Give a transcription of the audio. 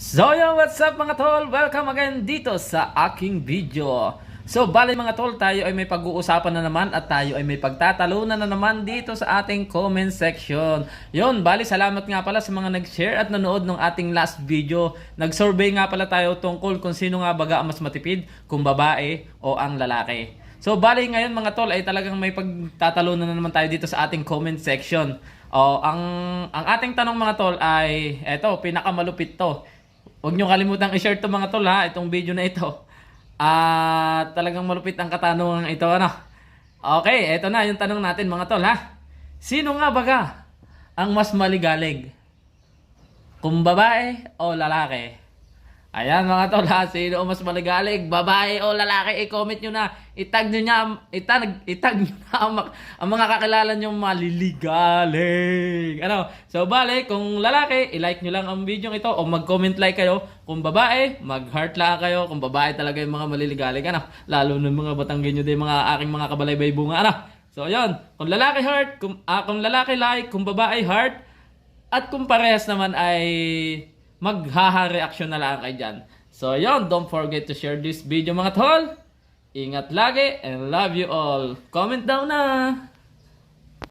So yo, what's up mga tol? Welcome again dito sa aking video. So bali mga tol, tayo ay may pag-uusapan na naman at tayo ay may pagtatalunan na naman dito sa ating comment section. Yon, bali salamat nga pala sa mga nag-share at nanood ng ating last video. Nag-survey nga pala tayo tungkol kung sino nga baga ang mas matipid, kung babae o ang lalaki. So bali ngayon mga tol ay talagang may pagtatalunan na naman tayo dito sa ating comment section. O, ang ang ating tanong mga tol ay eto, pinakamalupit to. Huwag nyo kalimutang i-share to mga tol ha, itong video na ito. Ah, talagang malupit ang katanungan ito ano. Okay, eto na yung tanong natin mga tol ha. Sino nga baga ang mas maligalig? Kung babae o lalaki? Ayan mga tol ha, sino mas maligalig? Babae o lalaki? I-comment nyo na. Itag nyo niya, itag, itag nyo na ang, ang mga kakilala nyo maliligalig. Ano? So bale, kung lalaki, i-like nyo lang ang video ito o mag-comment like kayo. Kung babae, mag-heart lang kayo. Kung babae talaga yung mga maliligalig. Ano? Lalo ng mga Batanggenyo din, mga aking mga kabalaybay bunga. Ano? So yun, kung lalaki heart, kung, ah, kung lalaki like, kung babae heart, at kung parehas naman ay maghaha-reaction na lang kayo dyan. So yun, don't forget to share this video mga tol. Ingat lagi and love you all. Comment down na!